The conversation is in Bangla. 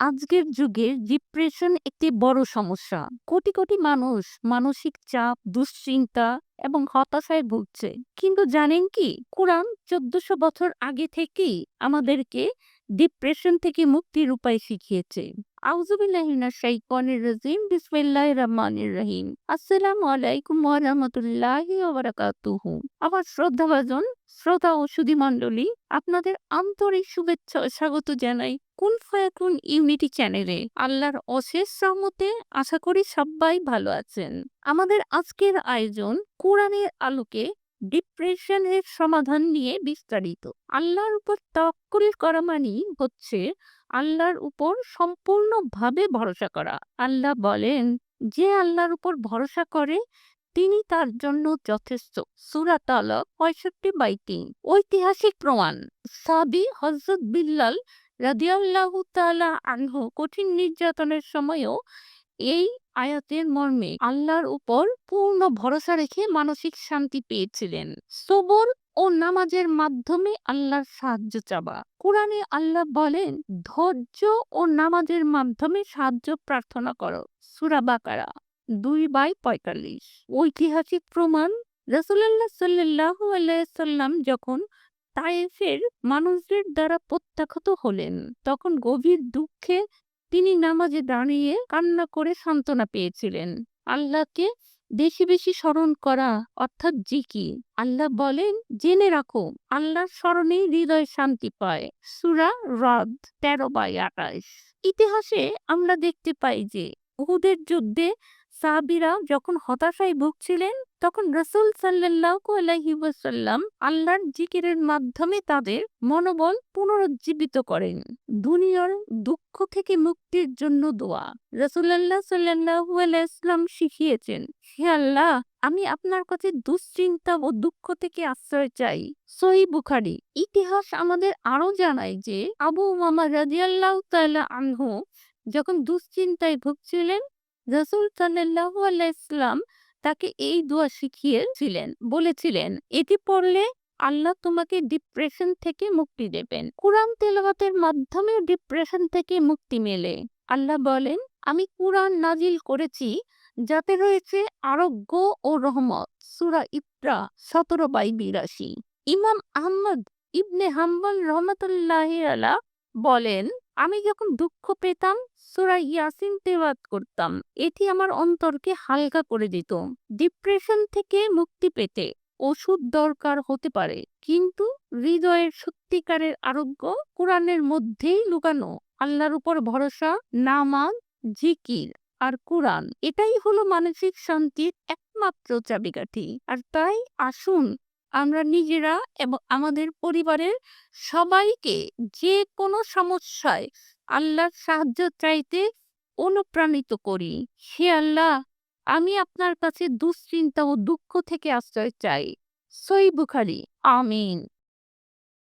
আজকের যুগে ডিপ্রেশন একটি বড় সমস্যা। কোটি কোটি মানুষ মানসিক চাপ, দুশ্চিন্তা এবং হতাশায় ভুগছে। কিন্তু জানেন কি? কোরআন চোদ্দশো বছর আগে থেকেই আমাদেরকে ডিপ্রেশন থেকে মুক্তির উপায় শিখিয়েছে। আমার শ্রদ্ধাভাজন, শ্রোতা ও সুধী মণ্ডলী আপনাদের আন্তরিক শুভেচ্ছা স্বাগত জানাই। কুন ফায়াকুন ইউনিটি চ্যানেলে আল্লাহর অশেষ রহমতে আশা করি সবাই ভালো আছেন। আমাদের আজকের আয়োজন কোরআনের আলোকে ডিপ্রেশনের সমাধান নিয়ে বিস্তারিত। আল্লাহর উপর তাওয়াক্কুল করা মানেই হচ্ছে আল্লাহর উপর সম্পূর্ণভাবে ভরসা করা। আল্লাহ বলেন, যে আল্লাহর উপর ভরসা করে, তিনি তার জন্য যথেষ্ট। সুরা তালক পঁয়ষট্টি বাই তিন। ঐতিহাসিক প্রমাণ, সাবি হজরত বিল্লাল রাদিয়াল্লাহু তাআলা আনহু কঠিন নির্যাতনের সময়ও এই আয়াতের মর্মে আল্লাহর উপর পূর্ণ ভরসা রেখে মানসিক শান্তি পেয়েছিলেন। সবর ও নামাজের মাধ্যমে আল্লাহর সাহায্য কোরআনে আল্লাহ বলেন, ধৈর্য ও নামাজের মাধ্যমে সাহায্য প্রার্থনা করো। সুরা বাকারা, দুই বাই পঁয়তাল্লিশ। ঐতিহাসিক প্রমাণ রসুল্লাহ সাল্লাহ আলাইসাল্লাম যখন তায়েফের মানুষদের দ্বারা প্রত্যাখ্যাত হলেন। তখন গভীর দুঃখে তিনি নামাজে দাঁড়িয়ে কান্না করে সান্ত্বনা পেয়েছিলেন। আল্লাহকে বেশি বেশি স্মরণ করা অর্থাৎ জিকি আল্লাহ বলেন, জেনে রাখো, আল্লাহর স্মরণেই হৃদয় শান্তি পায়। সুরা হ্রদ তেরো বাই আঠাশ। ইতিহাসে আমরা দেখতে পাই যে উহুদের যুদ্ধে সাহাবিরা যখন হতাশায় ভুগছিলেন, তখন রসুল সাল্লাহ আলহিবাসাল্লাম আল্লাহর জিকিরের মাধ্যমে তাদের মনোবল পুনরুজ্জীবিত করেন। দুনিয়ার দুঃখ থেকে মুক্তির জন্য দোয়া। রসুল্লাহ সাল্লাহু আলাইসলাম শিখিয়েছেন, হে আল্লাহ, আমি আপনার কাছে দুশ্চিন্তা ও দুঃখ থেকে আশ্রয় চাই। সই বুখারি। ইতিহাস আমাদের আরও জানায় যে, আবু মামা রাজিয়াল্লাহ তাল্লাহ আনহু যখন দুশ্চিন্তায় ভুগছিলেন রসুল সাল্লাহ আলাইসলাম তাকে এই দোয়া শিখিয়েছিলেন, বলেছিলেন, এটি পড়লে আল্লাহ তোমাকে ডিপ্রেশন থেকে মুক্তি দেবেন। কোরআন তেলাওয়াতের মাধ্যমে ডিপ্রেশন থেকে মুক্তি মেলে। আল্লাহ বলেন, আমি কোরআন নাজিল করেছি যাতে রয়েছে আরোগ্য ও রহমত। সুরা ইফরা সতেরো বাই বিরাশি। ইমাম আহমদ ইবনে হাম্বল রহমতুল্লাহ আলা বলেন আমি যখন দুঃখ পেতাম সুরা ইয়াসিন তেবাদ করতাম। এটি আমার অন্তরকে হালকা করে দিত। ডিপ্রেশন থেকে মুক্তি পেতে ওষুধ দরকার হতে পারে, কিন্তু হৃদয়ের সত্যিকারের আরোগ্য কোরআনের মধ্যেই লুকানো। আল্লাহর উপর ভরসা, নামাজ, জিকির আর কোরআন, এটাই হলো মানসিক শান্তির একমাত্র চাবিকাঠি। আর তাই আসুন আমরা নিজেরা এবং আমাদের পরিবারের সবাইকে যে কোনো সমস্যায় আল্লাহর সাহায্য চাইতে অনুপ্রাণিত করি। হে আল্লাহ, আমি আপনার কাছে দুশ্চিন্তা ও দুঃখ থেকে আশ্রয় চাই। সই বুখারি, আমিন।